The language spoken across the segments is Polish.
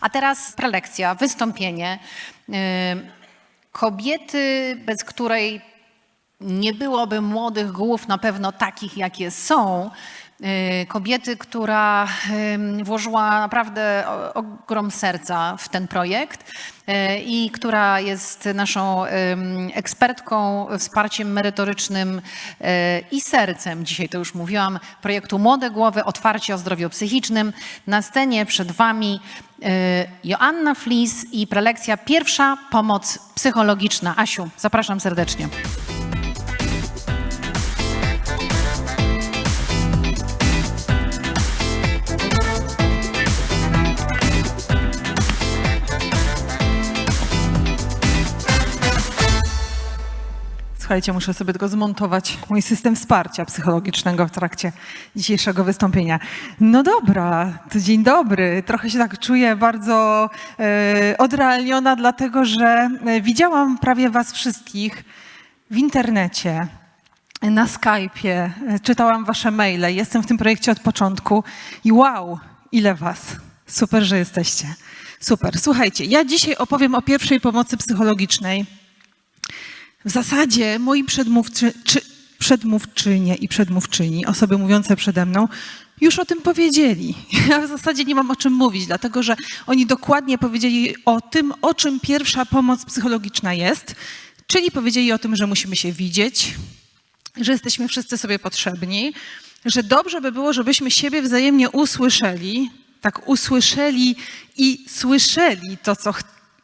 A teraz prelekcja, wystąpienie. Y, Kobiety, bez której nie byłoby młodych głów na pewno takich, jakie są. Y, Kobiety, która włożyła naprawdę ogrom serca w ten projekt y, i która jest naszą ekspertką, wsparciem merytorycznym y, i sercem, dzisiaj to już mówiłam, projektu Młode Głowy, otwarcie o zdrowiu psychicznym. Na scenie przed Wami Joanna Flis i prelekcja Pierwsza pomoc psychologiczna. Asiu, zapraszam serdecznie. Słuchajcie, muszę sobie tylko zmontować mój system wsparcia psychologicznego w trakcie dzisiejszego wystąpienia. No dobra, to dzień dobry. Trochę się tak czuję bardzo e, odrealniona, dlatego że e, widziałam prawie was wszystkich w internecie, na Skype'ie, e, czytałam wasze maile. Jestem w tym projekcie od początku i wow, ile was. Super, że jesteście. Super. Słuchajcie, ja dzisiaj opowiem o pierwszej pomocy psychologicznej. W zasadzie moi przedmówcy, czy, przedmówczynie i przedmówczyni, osoby mówiące przede mną, już o tym powiedzieli. Ja w zasadzie nie mam o czym mówić, dlatego że oni dokładnie powiedzieli o tym, o czym pierwsza pomoc psychologiczna jest, czyli powiedzieli o tym, że musimy się widzieć, że jesteśmy wszyscy sobie potrzebni, że dobrze by było, żebyśmy siebie wzajemnie usłyszeli, tak usłyszeli i słyszeli to, co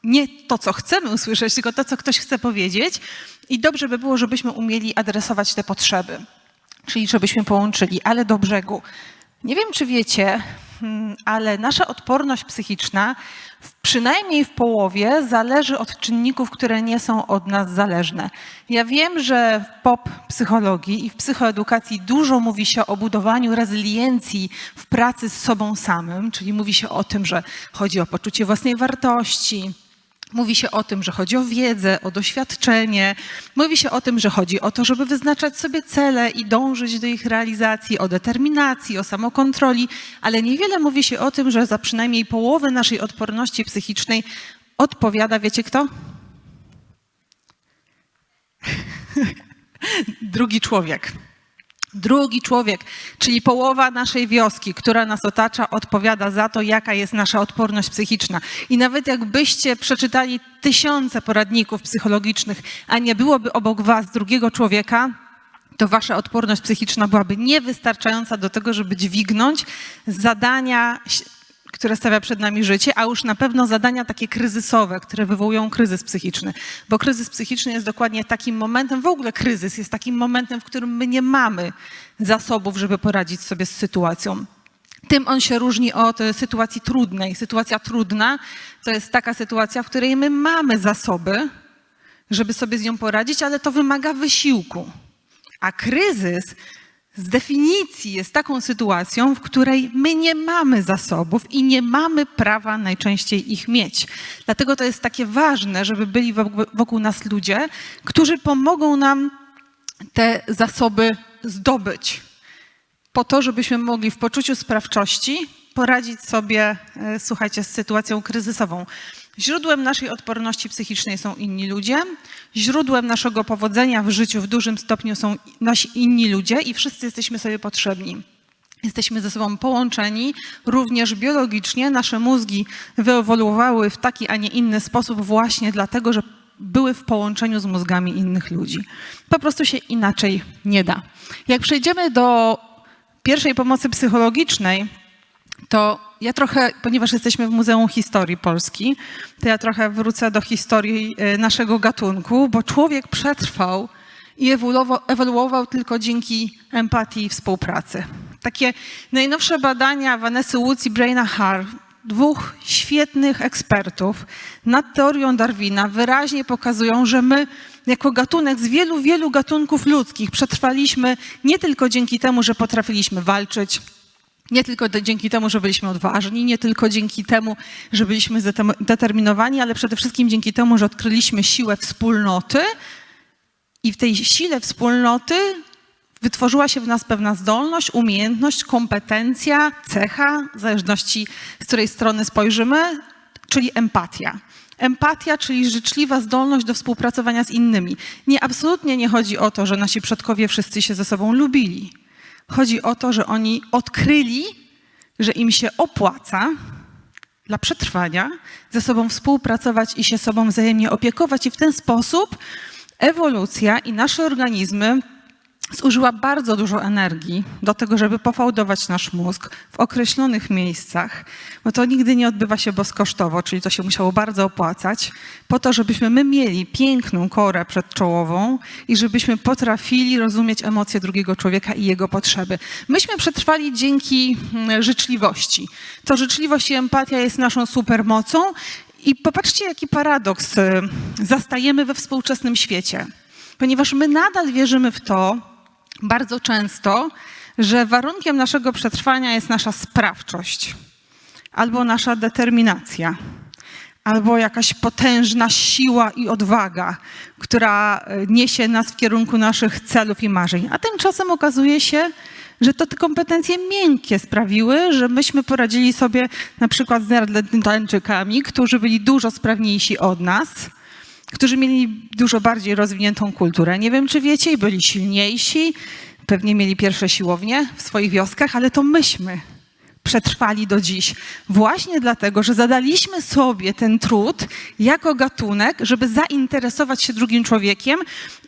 nie to, co chcemy usłyszeć, tylko to, co ktoś chce powiedzieć. I dobrze by było, żebyśmy umieli adresować te potrzeby, czyli żebyśmy połączyli, ale do brzegu. Nie wiem, czy wiecie, mm, ale nasza odporność psychiczna w, przynajmniej w połowie zależy od czynników, które nie są od nas zależne. Ja wiem, że w pop psychologii i w psychoedukacji dużo mówi się o budowaniu rezyliencji w pracy z sobą samym, czyli mówi się o tym, że chodzi o poczucie własnej wartości, Mówi się o tym, że chodzi o wiedzę, o doświadczenie. Mówi się o tym, że chodzi o to, żeby wyznaczać sobie cele i dążyć do ich realizacji, o determinacji, o samokontroli, ale niewiele mówi się o tym, że za przynajmniej połowę naszej odporności psychicznej odpowiada, wiecie kto? Drugi człowiek. Drugi człowiek, czyli połowa naszej wioski, która nas otacza, odpowiada za to, jaka jest nasza odporność psychiczna. I nawet jakbyście przeczytali tysiące poradników psychologicznych, a nie byłoby obok was drugiego człowieka, to wasza odporność psychiczna byłaby niewystarczająca do tego, żeby dźwignąć zadania, które stawia przed nami życie, a już na pewno zadania takie kryzysowe, które wywołują kryzys psychiczny. Bo kryzys psychiczny jest dokładnie takim momentem, w ogóle kryzys jest takim momentem, w którym my nie mamy zasobów, żeby poradzić sobie z sytuacją. Tym on się różni od sytuacji trudnej. Sytuacja trudna to jest taka sytuacja, w której my mamy zasoby, żeby sobie z nią poradzić, ale to wymaga wysiłku. A kryzys z definicji jest taką sytuacją, w której my nie mamy zasobów i nie mamy prawa najczęściej ich mieć. Dlatego to jest takie ważne, żeby byli wokół- nas ludzie, którzy pomogą nam te zasoby zdobyć po to, żebyśmy mogli w poczuciu sprawczości poradzić sobie, e, słuchajcie, z sytuacją kryzysową. Źródłem naszej odporności psychicznej są inni ludzie, źródłem naszego powodzenia w życiu w dużym stopniu są nasi inni ludzie i wszyscy jesteśmy sobie potrzebni. Jesteśmy ze sobą połączeni, również biologicznie. Nasze mózgi wyewoluowały w taki, a nie inny sposób właśnie dlatego, że były w połączeniu z mózgami innych ludzi. Po prostu się inaczej nie da. Jak przejdziemy do pierwszej pomocy psychologicznej, to ja trochę, ponieważ jesteśmy w Muzeum Historii Polski, to ja trochę wrócę do historii e, naszego gatunku, bo człowiek przetrwał i ewoluował, ewoluował tylko dzięki empatii i współpracy. Takie najnowsze badania Vanessy Woods i Braina Har, dwóch świetnych ekspertów nad teorią Darwina, wyraźnie pokazują, że my jako gatunek z wielu, wielu gatunków ludzkich przetrwaliśmy nie tylko dzięki temu, że potrafiliśmy walczyć, nie tylko dzięki temu, że byliśmy odważni, nie tylko dzięki temu, że byliśmy determinowani, ale przede wszystkim dzięki temu, że odkryliśmy siłę wspólnoty i w tej sile wspólnoty wytworzyła się w nas pewna zdolność, umiejętność, kompetencja, cecha, w zależności z której strony spojrzymy, czyli empatia. Empatia, czyli życzliwa zdolność do współpracowania z innymi. Nie, absolutnie nie chodzi o to, że nasi przodkowie wszyscy się ze sobą lubili. Chodzi o to, że oni odkryli, że im się opłaca dla przetrwania ze sobą współpracować i się sobą wzajemnie opiekować, i w ten sposób ewolucja i nasze organizmy zużyła bardzo dużo energii do tego, żeby pofałdować nasz mózg w określonych miejscach, bo to nigdy nie odbywa się bezkosztowo, czyli to się musiało bardzo opłacać, po to, żebyśmy my mieli piękną korę przedczołową i żebyśmy potrafili rozumieć emocje drugiego człowieka i jego potrzeby. Myśmy przetrwali dzięki mm, życzliwości. To życzliwość i empatia jest naszą supermocą i popatrzcie, jaki paradoks y, zastajemy we współczesnym świecie. Ponieważ my nadal wierzymy w to, bardzo często, że warunkiem naszego przetrwania jest nasza sprawczość, albo nasza determinacja, albo jakaś potężna siła i odwaga, która e, niesie nas w kierunku naszych celów i marzeń. A tymczasem okazuje się, że to te kompetencje miękkie sprawiły, że myśmy poradzili sobie na przykład z Neandertalczykami, którzy byli dużo sprawniejsi od nas, którzy mieli dużo bardziej rozwiniętą kulturę. Nie wiem, czy wiecie, i byli silniejsi, pewnie mieli pierwsze siłownie w swoich wioskach, ale to myśmy przetrwali do dziś. Właśnie dlatego, że zadaliśmy sobie ten trud jako gatunek, żeby zainteresować się drugim człowiekiem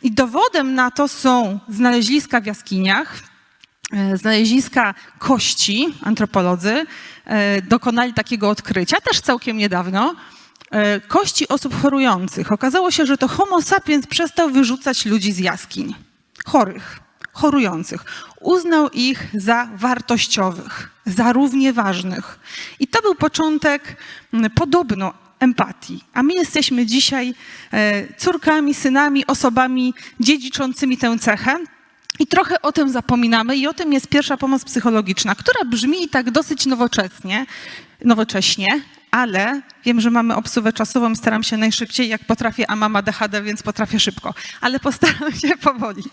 i dowodem na to są znaleziska w jaskiniach, e, znaleziska kości, antropolodzy e, dokonali takiego odkrycia, też całkiem niedawno, kości osób chorujących. Okazało się, że to Homo sapiens przestał wyrzucać ludzi z jaskiń. Chorych, chorujących. Uznał ich za wartościowych, za równie ważnych. I to był początek podobno empatii. A my jesteśmy dzisiaj e, córkami, synami, osobami dziedziczącymi tę cechę. I trochę o tym zapominamy i o tym jest pierwsza pomoc psychologiczna, która brzmi tak dosyć nowocześnie, nowocześnie, ale wiem, że mamy obsuwę czasową, staram się najszybciej jak potrafię, a mama DHD, więc potrafię szybko, ale postaram się powoli.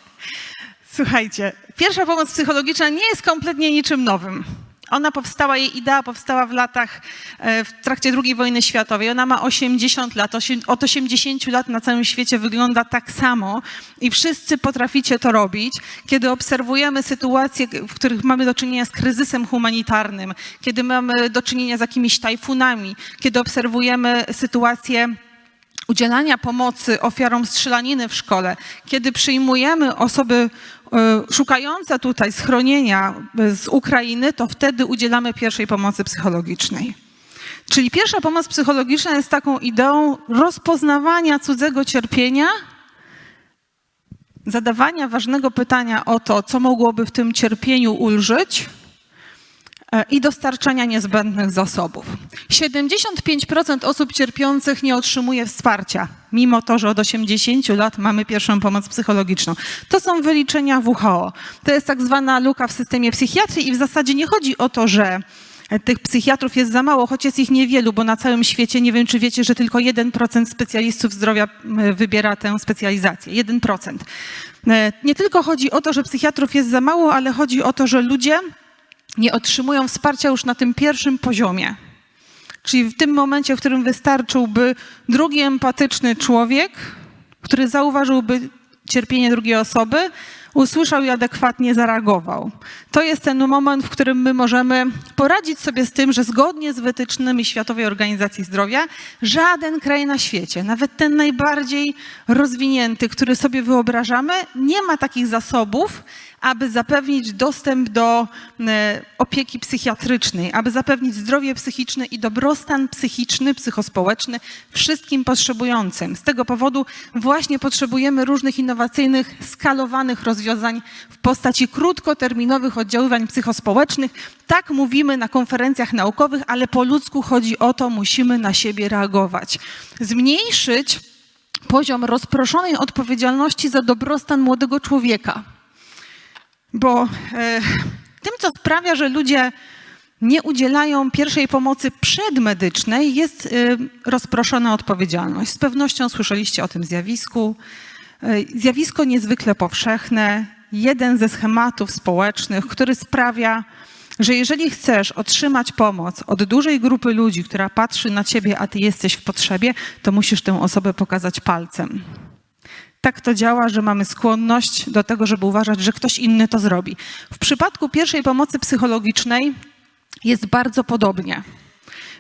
Słuchajcie, pierwsza pomoc psychologiczna nie jest kompletnie niczym nowym. Ona powstała, jej idea powstała w latach, e, w trakcie II wojny światowej. Ona ma 80 lat. Od 80 lat na całym świecie wygląda tak samo i wszyscy potraficie to robić. Kiedy obserwujemy sytuacje, w których mamy do czynienia z kryzysem humanitarnym, kiedy mamy do czynienia z jakimiś tajfunami, kiedy obserwujemy sytuacje udzielania pomocy ofiarom strzelaniny w szkole, kiedy przyjmujemy osoby e, szukające tutaj schronienia e, z Ukrainy, to wtedy udzielamy pierwszej pomocy psychologicznej. Czyli pierwsza pomoc psychologiczna jest taką ideą rozpoznawania cudzego cierpienia, zadawania ważnego pytania o to, co mogłoby w tym cierpieniu ulżyć, i dostarczania niezbędnych zasobów. 75% osób cierpiących nie otrzymuje wsparcia, mimo to, że od 80 lat mamy pierwszą pomoc psychologiczną. To są wyliczenia WHO. To jest tak zwana luka w systemie psychiatrii i w zasadzie nie chodzi o to, że tych psychiatrów jest za mało, choć jest ich niewielu, bo na całym świecie, nie wiem czy wiecie, że tylko 1% specjalistów zdrowia wybiera tę specjalizację. 1%. E, Nie tylko chodzi o to, że psychiatrów jest za mało, ale chodzi o to, że ludzie nie otrzymują wsparcia już na tym pierwszym poziomie. Czyli w tym momencie, w którym wystarczyłby drugi empatyczny człowiek, który zauważyłby cierpienie drugiej osoby, usłyszał i adekwatnie zareagował. To jest ten moment, w którym my możemy poradzić sobie z tym, że zgodnie z wytycznymi Światowej Organizacji Zdrowia, żaden kraj na świecie, nawet ten najbardziej rozwinięty, który sobie wyobrażamy, nie ma takich zasobów, aby zapewnić dostęp do e, opieki psychiatrycznej, aby zapewnić zdrowie psychiczne i dobrostan psychiczny, psychospołeczny wszystkim potrzebującym. Z tego powodu właśnie potrzebujemy różnych innowacyjnych, skalowanych rozwiązań w postaci krótkoterminowych oddziaływań psychospołecznych. Tak mówimy na konferencjach naukowych, ale po ludzku chodzi o to, musimy na siebie reagować. Zmniejszyć poziom rozproszonej odpowiedzialności za dobrostan młodego człowieka. Bo e, tym, co sprawia, że ludzie nie udzielają pierwszej pomocy przedmedycznej, jest e, rozproszona odpowiedzialność. Z pewnością słyszeliście o tym zjawisku. E, zjawisko niezwykle powszechne, jeden ze schematów społecznych, który sprawia, że jeżeli chcesz otrzymać pomoc od dużej grupy ludzi, która patrzy na ciebie, a ty jesteś w potrzebie, to musisz tę osobę pokazać palcem. Tak to działa, że mamy skłonność do tego, żeby uważać, że ktoś inny to zrobi. W przypadku pierwszej pomocy psychologicznej jest bardzo podobnie.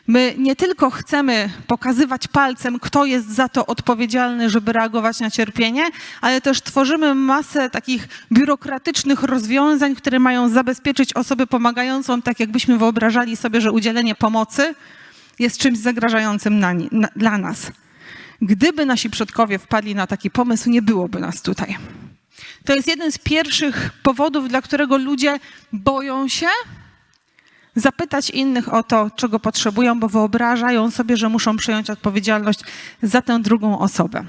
My nie tylko chcemy pokazywać palcem, kto jest za to odpowiedzialny, żeby reagować na cierpienie, ale też tworzymy masę takich biurokratycznych rozwiązań, które mają zabezpieczyć osobę pomagającą, tak jakbyśmy wyobrażali sobie, że udzielenie pomocy jest czymś zagrażającym na, na, dla nas. Gdyby nasi przodkowie wpadli na taki pomysł, nie byłoby nas tutaj. To jest jeden z pierwszych powodów, dla którego ludzie boją się zapytać innych o to, czego potrzebują, bo wyobrażają sobie, że muszą przyjąć odpowiedzialność za tę drugą osobę.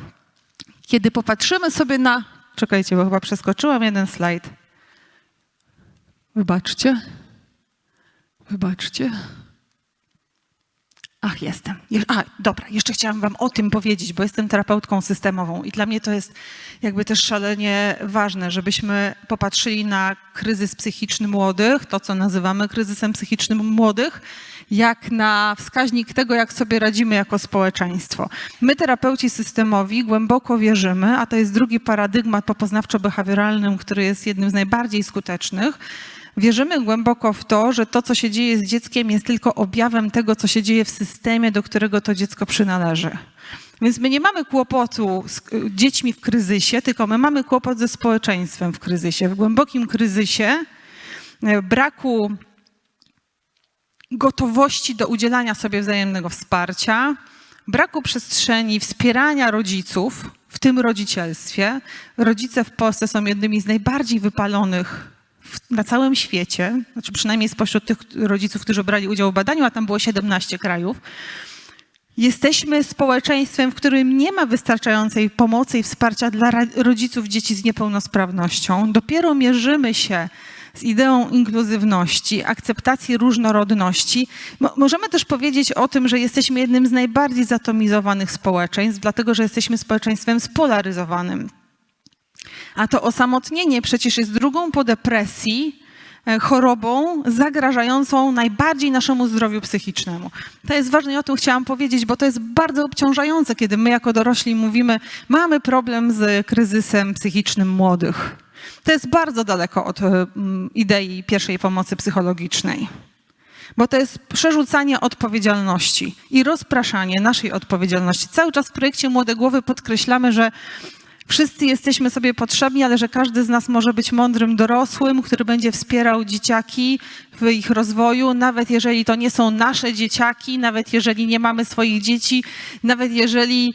Kiedy popatrzymy sobie na. Czekajcie, bo chyba przeskoczyłam jeden slajd. Wybaczcie. Wybaczcie. Ach, jestem. Je- A, dobra, jeszcze chciałam Wam o tym powiedzieć, bo jestem terapeutką systemową i dla mnie to jest jakby też szalenie ważne, żebyśmy popatrzyli na kryzys psychiczny młodych, to co nazywamy kryzysem psychicznym młodych, jak na wskaźnik tego, jak sobie radzimy jako społeczeństwo. My, terapeuci systemowi, głęboko wierzymy, a to jest drugi paradygmat po poznawczo-behawioralnym, który jest jednym z najbardziej skutecznych, Wierzymy głęboko w to, że to, co się dzieje z dzieckiem, jest tylko objawem tego, co się dzieje w systemie, do którego to dziecko przynależy. Więc my nie mamy kłopotu z y, dziećmi w kryzysie, tylko my mamy kłopot ze społeczeństwem w kryzysie. W głębokim kryzysie y, braku gotowości do udzielania sobie wzajemnego wsparcia, braku przestrzeni wspierania rodziców, w tym rodzicielstwie. Rodzice w Polsce są jednymi z najbardziej wypalonych na całym świecie, znaczy przynajmniej spośród tych rodziców, którzy brali udział w badaniu, a tam było 17 krajów. Jesteśmy społeczeństwem, w którym nie ma wystarczającej pomocy i wsparcia dla rodziców dzieci z niepełnosprawnością. Dopiero mierzymy się z ideą inkluzywności, akceptacji różnorodności. Mo- możemy też powiedzieć o tym, że jesteśmy jednym z najbardziej zatomizowanych społeczeństw, dlatego że jesteśmy społeczeństwem spolaryzowanym. A to osamotnienie przecież jest drugą po depresji e, chorobą zagrażającą najbardziej naszemu zdrowiu psychicznemu. To jest ważne i o tym chciałam powiedzieć, bo to jest bardzo obciążające, kiedy my jako dorośli mówimy, mamy problem z kryzysem psychicznym młodych. To jest bardzo daleko od e, idei pierwszej pomocy psychologicznej. Bo to jest przerzucanie odpowiedzialności i rozpraszanie naszej odpowiedzialności. Cały czas w projekcie Młode Głowy podkreślamy, że Wszyscy jesteśmy sobie potrzebni, ale że każdy z nas może być mądrym dorosłym, który będzie wspierał dzieciaki w ich rozwoju, nawet jeżeli to nie są nasze dzieciaki, nawet jeżeli nie mamy swoich dzieci, nawet jeżeli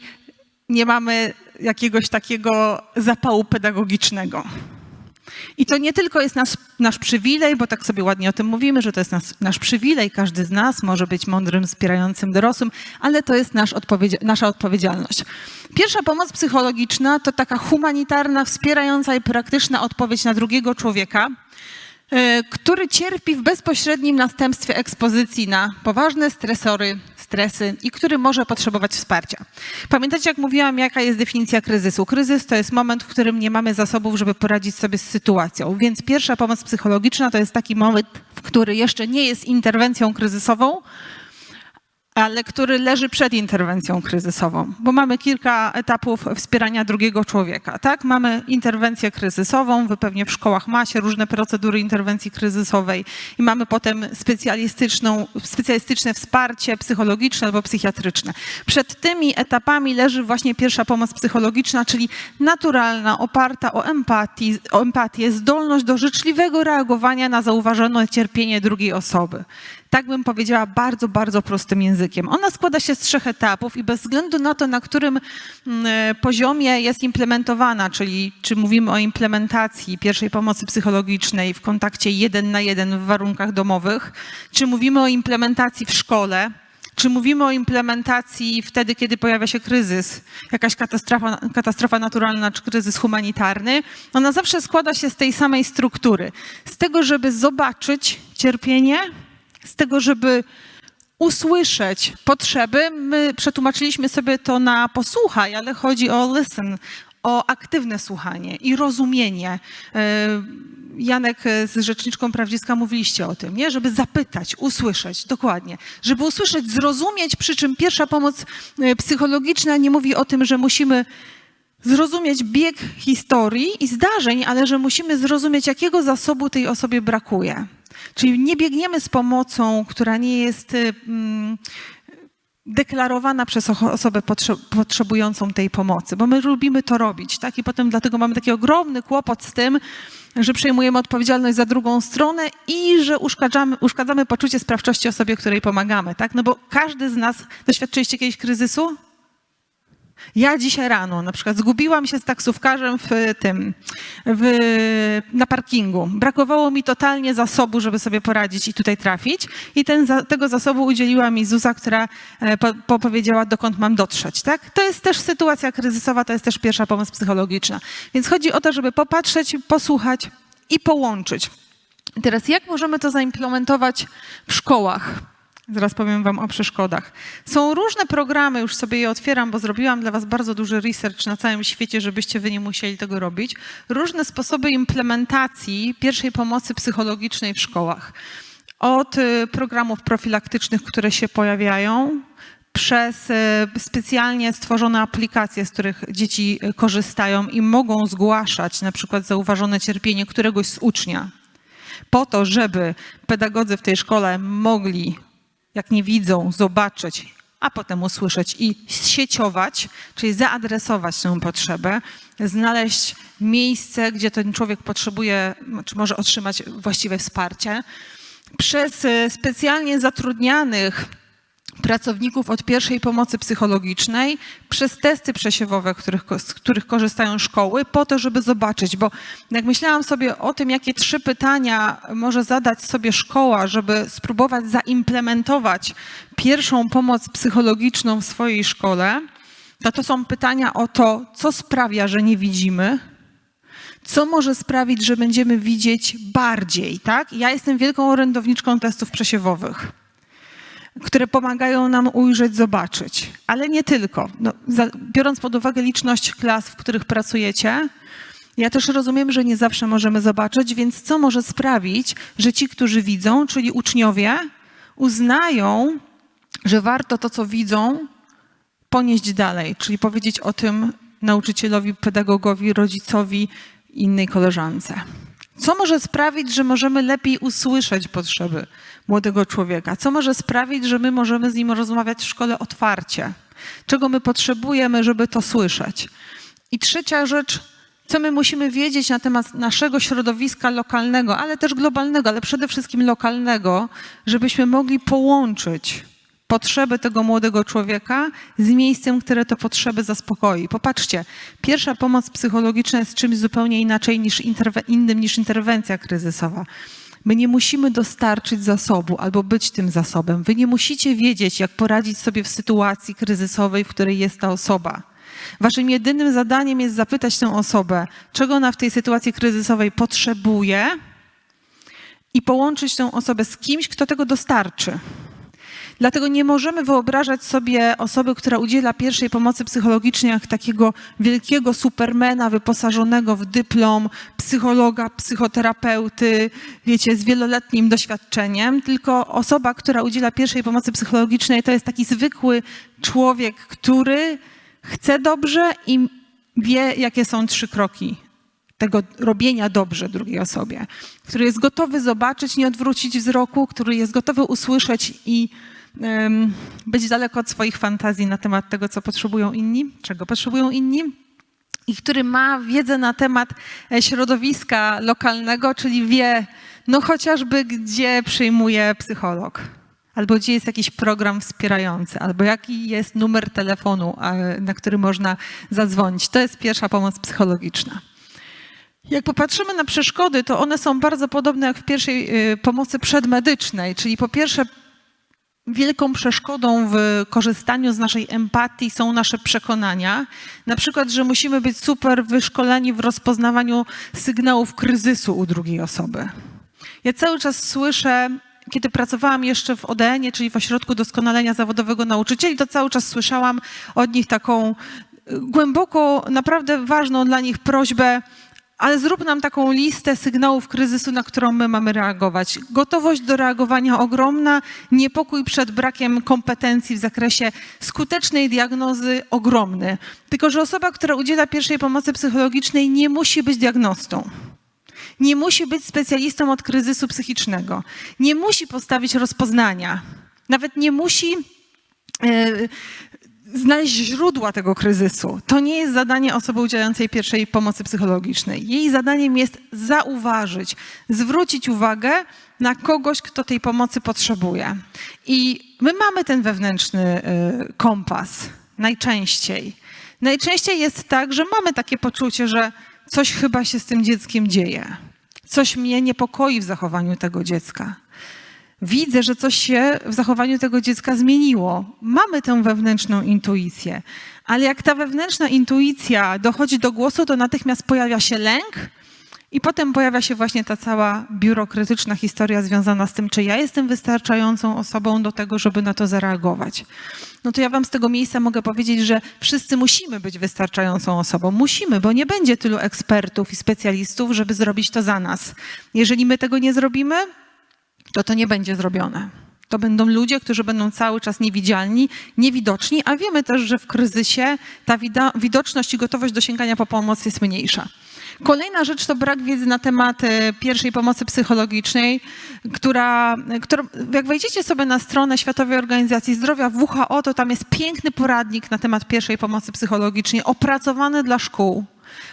nie mamy jakiegoś takiego zapału pedagogicznego. I to nie tylko jest nasz, nasz przywilej, bo tak sobie ładnie o tym mówimy, że to jest nas, nasz przywilej, każdy z nas może być mądrym, wspierającym dorosłym, ale to jest nasz odpowiedzi- nasza odpowiedzialność. Pierwsza pomoc psychologiczna to taka humanitarna, wspierająca i praktyczna odpowiedź na drugiego człowieka, e, który cierpi w bezpośrednim następstwie ekspozycji na poważne stresory, stresy i który może potrzebować wsparcia. Pamiętacie, jak mówiłam, jaka jest definicja kryzysu? Kryzys to jest moment, w którym nie mamy zasobów, żeby poradzić sobie z sytuacją. Więc pierwsza pomoc psychologiczna to jest taki moment, w który jeszcze nie jest interwencją kryzysową, ale który leży przed interwencją kryzysową, bo mamy kilka etapów wspierania drugiego człowieka. Tak, mamy interwencję kryzysową, wy pewnie w szkołach macie różne procedury interwencji kryzysowej i mamy potem specjalistyczną, specjalistyczne wsparcie psychologiczne albo psychiatryczne. Przed tymi etapami leży właśnie pierwsza pomoc psychologiczna, czyli naturalna, oparta o, empatii, o empatię, zdolność do życzliwego reagowania na zauważone cierpienie drugiej osoby tak bym powiedziała, bardzo, bardzo prostym językiem. Ona składa się z trzech etapów i bez względu na to, na którym mm, e, poziomie jest implementowana, czyli czy mówimy o implementacji pierwszej pomocy psychologicznej w kontakcie jeden na jeden w warunkach domowych, czy mówimy o implementacji w szkole, czy mówimy o implementacji wtedy, kiedy pojawia się kryzys, jakaś katastrofa, katastrofa naturalna czy kryzys humanitarny, ona zawsze składa się z tej samej struktury. Z tego, żeby zobaczyć cierpienie, z tego, żeby usłyszeć potrzeby. My przetłumaczyliśmy sobie to na posłuchaj, ale chodzi o listen, o aktywne słuchanie i rozumienie. E, Janek z Rzeczniczką Praw mówiliście o tym, nie? Żeby zapytać, usłyszeć, dokładnie. Żeby usłyszeć, zrozumieć, przy czym pierwsza pomoc e, psychologiczna nie mówi o tym, że musimy zrozumieć bieg historii i zdarzeń, ale że musimy zrozumieć, jakiego zasobu tej osobie brakuje. Czyli nie biegniemy z pomocą, która nie jest y, mm, deklarowana przez osobę potrze- potrzebującą tej pomocy, bo my lubimy to robić, tak? I potem dlatego mamy taki ogromny kłopot z tym, że przejmujemy odpowiedzialność za drugą stronę i że uszkadzamy, uszkadzamy poczucie sprawczości osobie, której pomagamy, tak? No bo każdy z nas, doświadczyliście kiedyś kryzysu? Ja dzisiaj rano na przykład zgubiłam się z taksówkarzem w tym, w, na parkingu. Brakowało mi totalnie zasobu, żeby sobie poradzić i tutaj trafić. I ten, tego zasobu udzieliła mi Zuza, która e, po, popowiedziała, dokąd mam dotrzeć. Tak? To jest też sytuacja kryzysowa, to jest też pierwsza pomoc psychologiczna. Więc chodzi o to, żeby popatrzeć, posłuchać i połączyć. Teraz jak możemy to zaimplementować w szkołach? Zaraz powiem Wam o przeszkodach. Są różne programy, już sobie je otwieram, bo zrobiłam dla Was bardzo duży research na całym świecie, żebyście Wy nie musieli tego robić. Różne sposoby implementacji pierwszej pomocy psychologicznej w szkołach. Od y, programów profilaktycznych, które się pojawiają, przez y, specjalnie stworzone aplikacje, z których dzieci y, korzystają i mogą zgłaszać na przykład zauważone cierpienie któregoś z ucznia, po to, żeby pedagodzy w tej szkole mogli, jak nie widzą, zobaczyć, a potem usłyszeć i sieciować, czyli zaadresować tę potrzebę, znaleźć miejsce, gdzie ten człowiek potrzebuje, czy może otrzymać właściwe wsparcie. Przez e, specjalnie zatrudnianych pracowników od pierwszej pomocy psychologicznej przez testy przesiewowe, których, z których korzystają szkoły, po to, żeby zobaczyć, bo jak myślałam sobie o tym, jakie trzy pytania może zadać sobie szkoła, żeby spróbować zaimplementować pierwszą pomoc psychologiczną w swojej szkole, to to są pytania o to, co sprawia, że nie widzimy, co może sprawić, że będziemy widzieć bardziej, tak? Ja jestem wielką orędowniczką testów przesiewowych które pomagają nam ujrzeć, zobaczyć. Ale nie tylko. No, za, biorąc pod uwagę liczność klas, w których pracujecie, ja też rozumiem, że nie zawsze możemy zobaczyć, więc co może sprawić, że ci, którzy widzą, czyli uczniowie, uznają, że warto to, co widzą, ponieść dalej, czyli powiedzieć o tym nauczycielowi, pedagogowi, rodzicowi, innej koleżance. Co może sprawić, że możemy lepiej usłyszeć potrzeby młodego człowieka? Co może sprawić, że my możemy z nim rozmawiać w szkole otwarcie? Czego my potrzebujemy, żeby to słyszeć? I trzecia rzecz, co my musimy wiedzieć na temat naszego środowiska lokalnego, ale też globalnego, ale przede wszystkim lokalnego, żebyśmy mogli połączyć potrzeby tego młodego człowieka z miejscem, które te potrzeby zaspokoi. Popatrzcie, pierwsza pomoc psychologiczna jest czymś zupełnie inaczej niż innym niż interwencja kryzysowa. My nie musimy dostarczyć zasobu albo być tym zasobem. Wy nie musicie wiedzieć, jak poradzić sobie w sytuacji kryzysowej, w której jest ta osoba. Waszym jedynym zadaniem jest zapytać tę osobę, czego ona w tej sytuacji kryzysowej potrzebuje i połączyć tę osobę z kimś, kto tego dostarczy. Dlatego nie możemy wyobrażać sobie osoby, która udziela pierwszej pomocy psychologicznej, jak takiego wielkiego supermena wyposażonego w dyplom psychologa, psychoterapeuty, wiecie, z wieloletnim doświadczeniem, tylko osoba, która udziela pierwszej pomocy psychologicznej, to jest taki zwykły człowiek, który chce dobrze i wie, jakie są trzy kroki tego robienia dobrze drugiej osobie, który jest gotowy zobaczyć, nie odwrócić wzroku, który jest gotowy usłyszeć i być daleko od swoich fantazji na temat tego, co potrzebują inni, czego potrzebują inni. I który ma wiedzę na temat e, środowiska lokalnego, czyli wie, no chociażby gdzie przyjmuje psycholog, albo gdzie jest jakiś program wspierający, albo jaki jest numer telefonu, na który można zadzwonić. To jest pierwsza pomoc psychologiczna. Jak popatrzymy na przeszkody, to one są bardzo podobne jak w pierwszej y, pomocy przedmedycznej, czyli po pierwsze wielką przeszkodą w korzystaniu z naszej empatii są nasze przekonania. Na przykład, że musimy być super wyszkoleni w rozpoznawaniu sygnałów kryzysu u drugiej osoby. Ja cały czas słyszę, kiedy pracowałam jeszcze w ODN-ie, czyli w Ośrodku Doskonalenia Zawodowego Nauczycieli, to cały czas słyszałam od nich taką głęboko, naprawdę ważną dla nich prośbę, ale zrób nam taką listę sygnałów kryzysu, na którą my mamy reagować. Gotowość do reagowania ogromna, niepokój przed brakiem kompetencji w zakresie skutecznej diagnozy ogromny. Tylko, że osoba, która udziela pierwszej pomocy psychologicznej, nie musi być diagnostą. Nie musi być specjalistą od kryzysu psychicznego. Nie musi postawić rozpoznania. Nawet nie musi e, znaleźć źródła tego kryzysu. To nie jest zadanie osoby udzielającej pierwszej pomocy psychologicznej. Jej zadaniem jest zauważyć, zwrócić uwagę na kogoś, kto tej pomocy potrzebuje. I my mamy ten wewnętrzny y, kompas najczęściej. Najczęściej jest tak, że mamy takie poczucie, że coś chyba się z tym dzieckiem dzieje. Coś mnie niepokoi w zachowaniu tego dziecka widzę, że coś się w zachowaniu tego dziecka zmieniło. Mamy tę wewnętrzną intuicję, ale jak ta wewnętrzna intuicja dochodzi do głosu, to natychmiast pojawia się lęk. I potem pojawia się właśnie ta cała biurokratyczna historia związana z tym, czy ja jestem wystarczającą osobą do tego, żeby na to zareagować. No to ja wam z tego miejsca mogę powiedzieć, że wszyscy musimy być wystarczającą osobą. Musimy, bo nie będzie tylu ekspertów i specjalistów, żeby zrobić to za nas. Jeżeli my tego nie zrobimy, to to nie będzie zrobione. To będą ludzie, którzy będą cały czas niewidzialni, niewidoczni, a wiemy też, że w kryzysie ta widoczność i gotowość do sięgania po pomoc jest mniejsza. Kolejna rzecz to brak wiedzy na temat e, pierwszej pomocy psychologicznej, która, która, jak wejdziecie sobie na stronę Światowej Organizacji Zdrowia WHO, to tam jest piękny poradnik na temat pierwszej pomocy psychologicznej, opracowany dla szkół,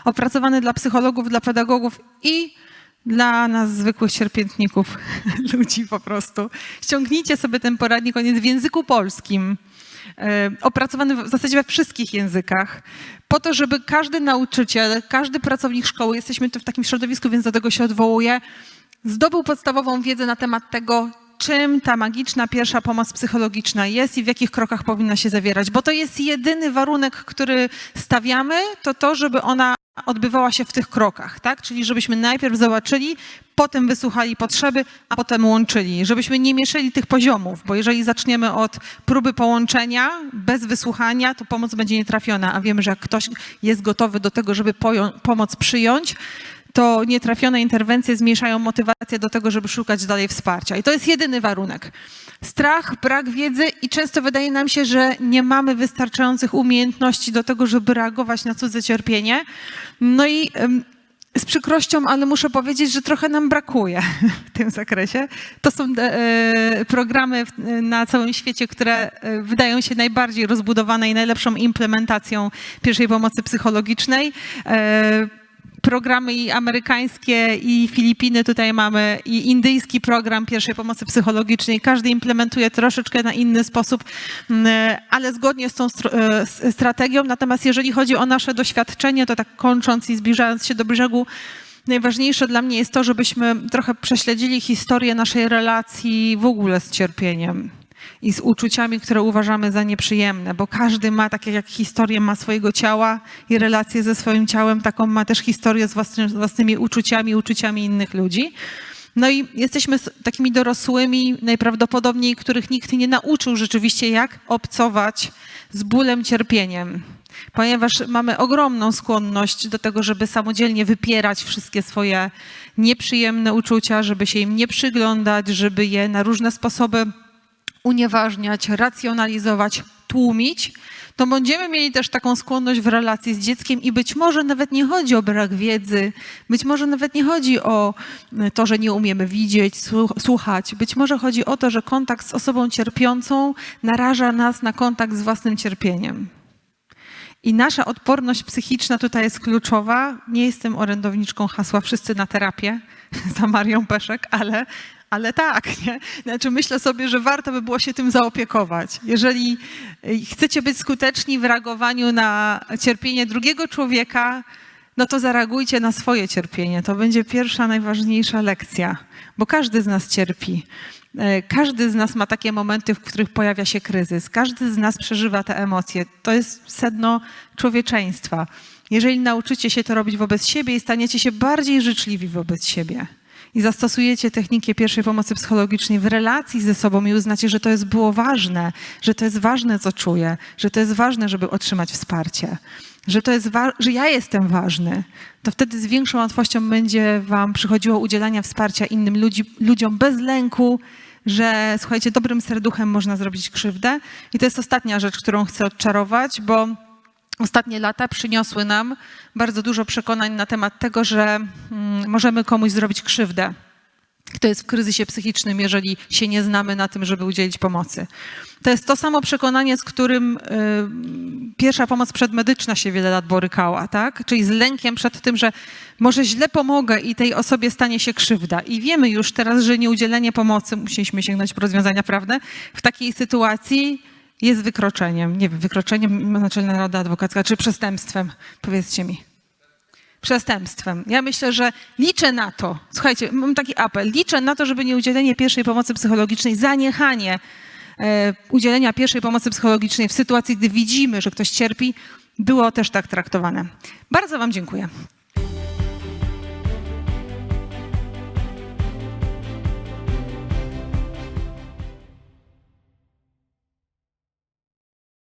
opracowany dla psychologów, dla pedagogów i dla nas zwykłych cierpiętników, ludzi po prostu. Ściągnijcie sobie ten poradnik, on jest w języku polskim, e, opracowany w zasadzie we wszystkich językach, po to, żeby każdy nauczyciel, każdy pracownik szkoły, jesteśmy tu w takim środowisku, więc do tego się odwołuję, zdobył podstawową wiedzę na temat tego, czym ta magiczna pierwsza pomoc psychologiczna jest i w jakich krokach powinna się zawierać, bo to jest jedyny warunek, który stawiamy, to to, żeby ona odbywała się w tych krokach, tak? Czyli żebyśmy najpierw zobaczyli, potem wysłuchali potrzeby, a potem łączyli. Żebyśmy nie mieszali tych poziomów, bo jeżeli zaczniemy od próby połączenia bez wysłuchania, to pomoc będzie nietrafiona, a wiemy, że jak ktoś jest gotowy do tego, żeby pomoc przyjąć, to nietrafione interwencje zmniejszają motywację do tego, żeby szukać dalej wsparcia. I to jest jedyny warunek. Strach, brak wiedzy i często wydaje nam się, że nie mamy wystarczających umiejętności do tego, żeby reagować na cudze cierpienie. No i z przykrością, ale muszę powiedzieć, że trochę nam brakuje w tym zakresie. To są e, programy na całym świecie, które e, wydają się najbardziej rozbudowane i najlepszą implementacją pierwszej pomocy psychologicznej. Programy i amerykańskie, i Filipiny tutaj mamy, i indyjski program pierwszej pomocy psychologicznej. Każdy implementuje troszeczkę na inny sposób, mm, ale zgodnie z tą e, strategią. Natomiast jeżeli chodzi o nasze doświadczenie, to tak kończąc i zbliżając się do brzegu, najważniejsze dla mnie jest to, żebyśmy trochę prześledzili historię naszej relacji w ogóle z cierpieniem i z uczuciami, które uważamy za nieprzyjemne, bo każdy ma, tak jak historię ma swojego ciała i relację ze swoim ciałem, taką ma też historię z własny, własnymi uczuciami, uczuciami innych ludzi. No i jesteśmy takimi dorosłymi, najprawdopodobniej, których nikt nie nauczył rzeczywiście, jak obcować z bólem, cierpieniem. Ponieważ mamy ogromną skłonność do tego, żeby samodzielnie wypierać wszystkie swoje nieprzyjemne uczucia, żeby się im nie przyglądać, żeby je na różne sposoby unieważniać, racjonalizować, tłumić, to będziemy mieli też taką skłonność w relacji z dzieckiem i być może nawet nie chodzi o brak wiedzy, być może nawet nie chodzi o y, to, że nie umiemy widzieć, słuch- słuchać. Być może chodzi o to, że kontakt z osobą cierpiącą naraża nas na kontakt z własnym cierpieniem. I nasza odporność psychiczna tutaj jest kluczowa. Nie jestem orędowniczką hasła wszyscy na terapię za Marią Peszek, ale, ale tak. Nie? Znaczy myślę sobie, że warto by było się tym zaopiekować. Jeżeli y, chcecie być skuteczni w reagowaniu na cierpienie drugiego człowieka, no to zareagujcie na swoje cierpienie. To będzie pierwsza, najważniejsza lekcja, bo każdy z nas cierpi. E, Każdy z nas ma takie momenty, w których pojawia się kryzys. Każdy z nas przeżywa te emocje. To jest sedno człowieczeństwa. Jeżeli nauczycie się to robić wobec siebie i staniecie się bardziej życzliwi wobec siebie i zastosujecie technikę pierwszej pomocy psychologicznej w relacji ze sobą i uznacie, że to jest było ważne, że to jest ważne, co czuję, że to jest ważne, żeby otrzymać wsparcie, że to jest że ja jestem ważny, to wtedy z większą łatwością będzie wam przychodziło udzielania wsparcia innym ludzi, ludziom bez lęku, że słuchajcie, dobrym serduchem można zrobić krzywdę. I to jest ostatnia rzecz, którą chcę odczarować, bo ostatnie lata przyniosły nam bardzo dużo przekonań na temat tego, że mm, możemy komuś zrobić krzywdę. Kto jest w kryzysie psychicznym, jeżeli się nie znamy na tym, żeby udzielić pomocy. To jest to samo przekonanie, z którym y, pierwsza pomoc przedmedyczna się wiele lat borykała, tak? Czyli z lękiem przed tym, że może źle pomogę i tej osobie stanie się krzywda. I wiemy już teraz, że nieudzielenie pomocy, musieliśmy sięgnąć po rozwiązania prawne, w takiej sytuacji jest wykroczeniem. Nie wiem, wykroczeniem Naczelna Rada Adwokacka, czy przestępstwem? Powiedzcie mi przestępstwem. Ja myślę, że liczę na to, słuchajcie, mam taki apel, liczę na to, żeby nieudzielenie pierwszej pomocy psychologicznej, zaniechanie e, udzielenia pierwszej pomocy psychologicznej w sytuacji, gdy widzimy, że ktoś cierpi, było też tak traktowane. Bardzo Wam dziękuję.